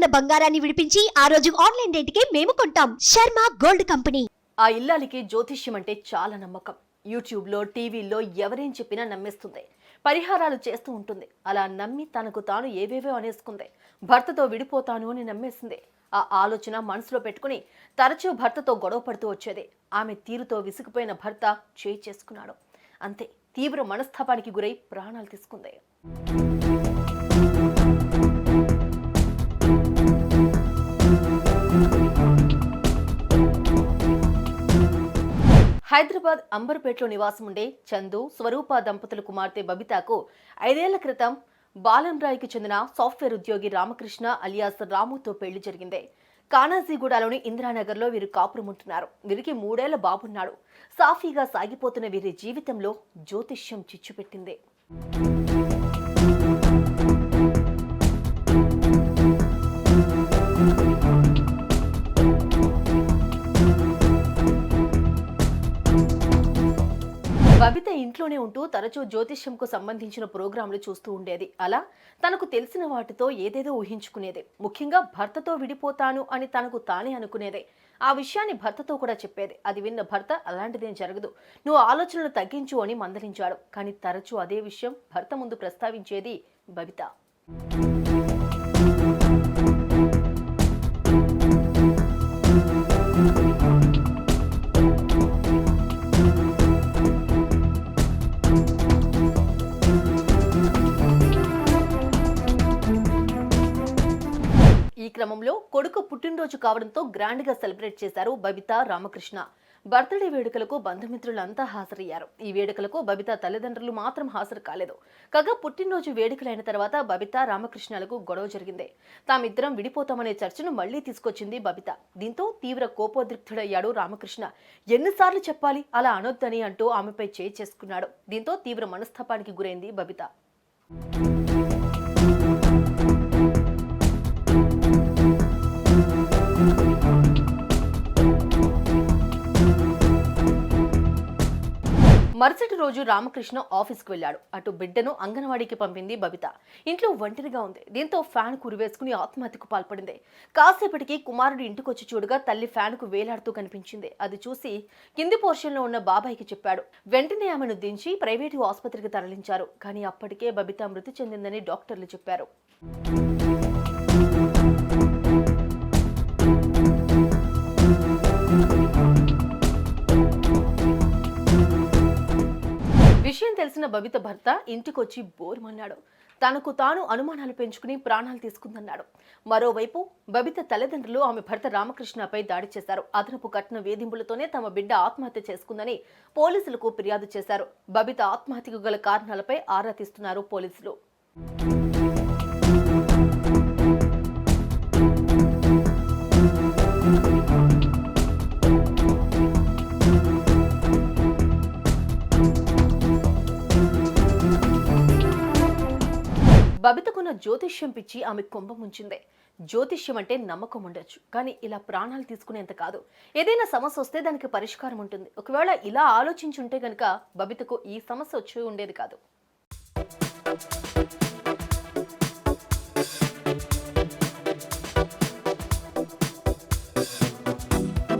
ఉన్న బంగారాన్ని విడిపించి ఆ రోజు ఆన్లైన్ రేటుకే మేము కొంటాం. Sharma gold company. ఆ ఇల్లాలికి జ్యోతిష్యం అంటే చాలా నమ్మకం. యూట్యూబ్లో టీవీల్లో ఎవరేం చెప్పినా నమ్మేస్తుంది. పరిహారాలు చేస్తూ ఉంటుంది. అలా నమ్మి తనకు తాను ఏవేవో అనేసుకుంది. భర్తతో విడిపోతాను అని నమ్మేసింది. ఆ ఆలోచన మనసులో పెట్టుకుని తరచూ భర్తతో గొడవ పడుతూ వచ్చేది. ఆమె తీరుతో విసిగిపోయిన భర్త చేయి చేసుకున్నాడు. అంతే తీవ్ర మనస్తాపానికి గురై ప్రాణాలు తీసుకుంది. హైదరాబాద్ అంబర్పేటలో నివాసం ఉండే చందు స్వరూప దంపతుల కుమార్తె బబితాకు ఐదేళ్ళ క్రితం బాలంరాయ్కి చెందిన సాఫ్ట్వేర్ ఉద్యోగి రామకృష్ణ అలియాస్ రాముతో పెళ్ళి జరిగింది. కానాజీగూడలోని ఇందిరానగర్లో వీరు కాపురముంటున్నారు. వీరికి మూడేళ్ళ బాబున్నాడు. సాఫీగా సాగిపోతున్న వీరి జీవితంలో జ్యోతిష్యం చిచ్చుపెట్టింది. బబిత ఇంట్లోనే ఉంటూ తరచూ జ్యోతిష్యంకు సంబంధించిన ప్రోగ్రాంలు చూస్తూ ఉండేది. అలా తనకు తెలిసిన వాటితో ఏదేదో ఊహించుకునేది. ముఖ్యంగా భర్తతో విడిపోతాను అని తనకు తానే అనుకునేదే. ఆ విషయాన్ని భర్తతో కూడా చెప్పేది. అది విన్న భర్త అలాంటిదేం జరగదు. నువ్వు ఆలోచనలు తగ్గించు అని మందలించాడు. కానీ తరచూ అదే విషయం భర్త ముందు ప్రస్తావించేది బబిత. క్రమంలో కొడుకు పుట్టినరోజు కావడంతో గ్రాండ్గా సెలబ్రేట్ చేశారు బబిత రామకృష్ణ. బర్త్డే వేడుకలకు బంధుమిత్రులంతా హాజరయ్యారు. ఈ వేడుకలకు బబిత తల్లిదండ్రులు మాత్రం హాజరు కాలేదు. కాగా పుట్టినరోజు వేడుకలైన తర్వాత బబిత రామకృష్ణలకు గొడవ జరిగింది. తామిద్దరం విడిపోతామనే చర్చను మళ్ళీ తీసుకొచ్చింది బబిత. దీంతో తీవ్ర కోపోద్రిక్తుడయ్యాడు రామకృష్ణ. ఎన్నిసార్లు చెప్పాలి అలా అనొద్దని అంటూ ఆమెపై చేయి చేసుకున్నాడు. దీంతో తీవ్ర మనస్తాపానికి గురైంది బబిత. మరుసటి రోజు రామకృష్ణ ఆఫీస్కి వెళ్ళాడు. అటు బిడ్డను అంగన్వాడీకి పంపింది బబిత. ఇంట్లో ఒంటరిగా ఉంది. దీంతో ఫ్యాన్ కురివేసుకుని ఆత్మహత్యకు పాల్పడింది. కాసేపటికి కుమారుడు ఇంటికొచ్చి చూడగా తల్లి ఫ్యాన్కు వేలాడుతూ కనిపించింది. అది చూసి కింది పోర్షన్లో ఉన్న బాబాయికి చెప్పాడు. వెంటనే ఆమెను దించి ప్రైవేటు ఆసుపత్రికి తరలించారు. కానీ అప్పటికే బబిత మృతి చెందిందని డాక్టర్లు చెప్పారు. తెలిసిన బబిత భర్త ఇంటికొచ్చి బోరుమన్నాడు తనకు తాను అనుమానాలు పెంచుకుని ప్రాణాలు తీసుకుందన్నాడు. మరోవైపు బబిత తల్లిదండ్రులు ఆమె భర్త రామకృష్ణపై దాడి చేశారు. అదనపు కట్న వేధింపులతోనే తమ బిడ్డ ఆత్మహత్య చేసుకుందని పోలీసులకు ఫిర్యాదు చేశారు. బబిత ఆత్మహత్యకు గల కారణాలపై ఆరా తీస్తున్నారు పోలీసులు. బబితకున్న జ్యోతిష్యం పిచ్చి ఆమె కుంభం ముంచిందే. జ్యోతిష్యం అంటే నమ్మకం ఉండొచ్చు కానీ ఇలా ప్రాణాలు తీసుకునేంత కాదు. ఏదైనా సమస్య వస్తే దానికి పరిష్కారం ఉంటుంది. ఒకవేళ ఇలా ఆలోచించుంటే గనుక బబితకు ఈ సమస్య వచ్చి ఉండేది కాదు.